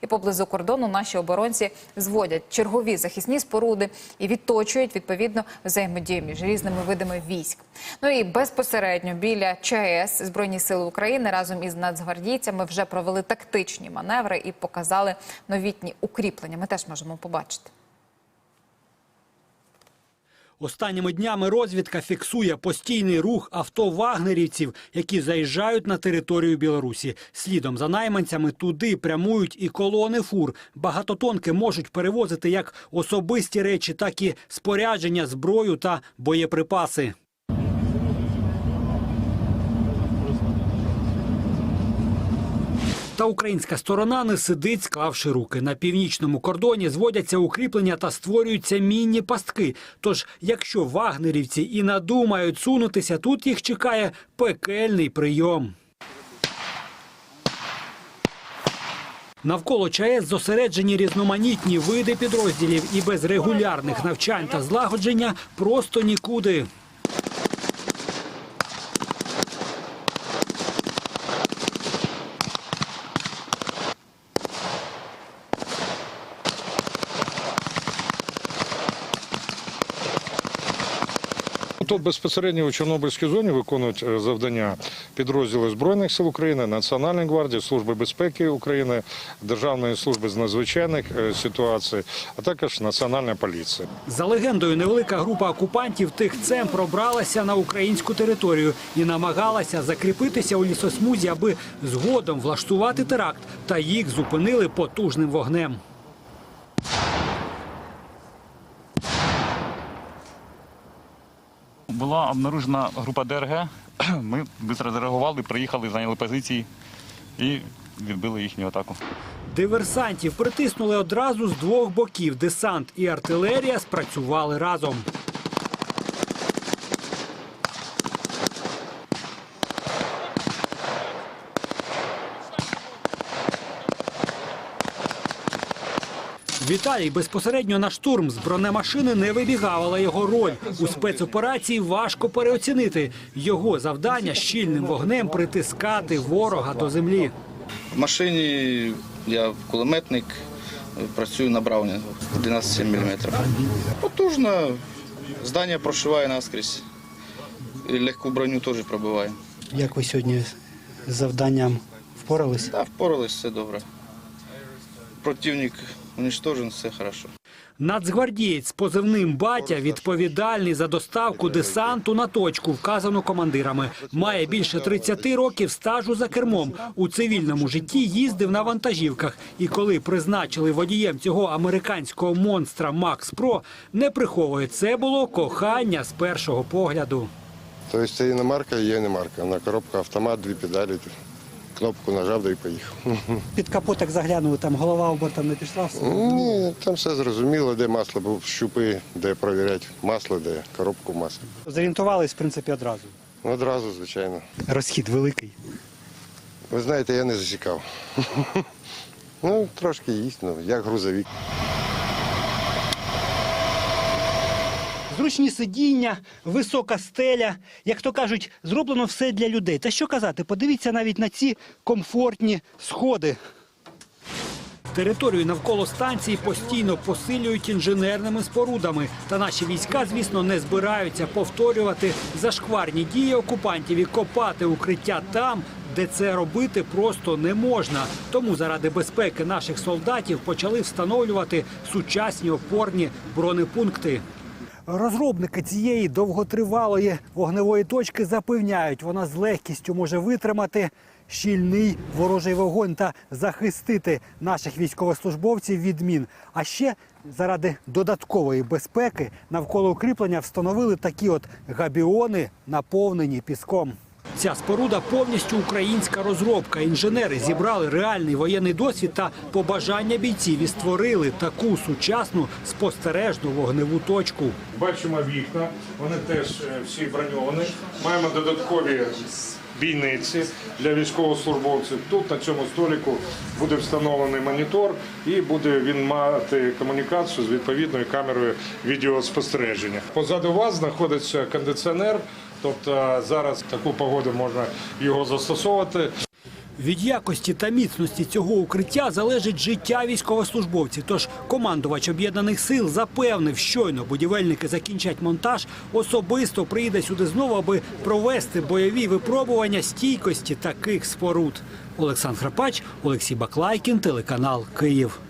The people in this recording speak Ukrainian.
І поблизу кордону наші оборонці зводять чергові захисні споруди і відточують відповідно взаємодію між різними видами військ. Ну і безпосередньо біля ЧАЕС Збройні сили України разом із нацгвардійцями вже провели тактичні маневри і показали новітні укріплення. Ми теж можемо побачити. Останніми днями розвідка фіксує постійний рух авто вагнерівців, які заїжджають на територію Білорусі. Слідом за найманцями туди прямують і колони фур. Багатотонки можуть перевозити як особисті речі, так і спорядження, зброю та боєприпаси. Та українська сторона не сидить, склавши руки. На північному кордоні зводяться укріплення та створюються мінні пастки. Тож, якщо вагнерівці і надумають сунутися, тут їх чекає пекельний прийом. Навколо ЧАЕС зосереджені різноманітні види підрозділів і без регулярних навчань та злагодження просто нікуди. Тут безпосередньо у Чорнобильській зоні виконують е, завдання підрозділи Збройних сил України, Національної гвардії, Служби безпеки України, Державної служби з надзвичайних е, ситуацій, а також Національна поліція. За легендою, невелика група окупантів тихцем пробралася на українську територію і намагалася закріпитися у лісосмузі, аби згодом влаштувати теракт, та їх зупинили потужним вогнем. Була обнаружена група ДРГ. Ми швидко зреагували, приїхали, зайняли позиції і відбили їхню атаку. Диверсантів притиснули одразу з двох боків. Десант і артилерія спрацювали разом. Віталій безпосередньо на штурм з бронемашини не вибігав, але його роль у спецоперації важко переоцінити. Його завдання щільним вогнем притискати ворога до землі. В машині я кулеметник, працюю на Браунінгу 11,7 мм. Потужно, здання прошиває наскрізь. І легку броню теж пробиває. Як ви сьогодні з завданням впорались? Та впорались, все добре. Противник уничтожен, все хорошо. Нацгвардієць з позивним батя відповідальний за доставку десанту на точку, вказану командирами. Має більше 30 років стажу за кермом. У цивільному житті їздив на вантажівках. І коли призначили водієм цього американського монстра Макс Про, не приховує це було кохання з першого погляду. Тобто це іномарка і є іномарка. На коробка автомат, дві педалі, кнопку нажав да і поїхав. Під капоток заглянули, там голова обертом не пішла. Ні, там все зрозуміло, де масло, був щупи, де перевіряти масло, де коробку масла. Зорієнтувались, в принципі, одразу. Одразу, звичайно. Розхід великий. Ви знаєте, я не засікав. Ну, трошки їсть, ну, як грузовик. Зручні сидіння, висока стеля. Як то кажуть, зроблено все для людей. Та що казати, подивіться навіть на ці комфортні сходи. Територію навколо станції постійно посилюють інженерними спорудами. Та наші війська, звісно, не збираються повторювати зашкварні дії окупантів і копати укриття там, де це робити просто не можна. Тому заради безпеки наших солдатів почали встановлювати сучасні опорні бронепункти. Розробники цієї довготривалої вогневої точки запевняють, вона з легкістю може витримати щільний ворожий вогонь та захистити наших військовослужбовців від мін. А ще заради додаткової безпеки навколо укріплення встановили такі от габіони, наповнені піском. Ця споруда повністю українська розробка. Інженери зібрали реальний воєнний досвід та побажання бійців і створили таку сучасну спостережну вогневу точку. Бачимо вікна, вони теж е, всі броньовані. Маємо додаткові бійниці для військовослужбовців. Тут на цьому столику буде встановлений монітор і буде він мати комунікацію з відповідною камерою відеоспостереження. Позаду вас знаходиться кондиціонер, тобто зараз таку погоду можна його застосовувати. Від якості та міцності цього укриття залежить життя військовослужбовців. Тож командувач об'єднаних сил запевнив, щойно будівельники закінчать монтаж, особисто приїде сюди знову, аби провести бойові випробування стійкості таких споруд. Олександр Храпач, Олексій Баклайкін, телеканал Київ.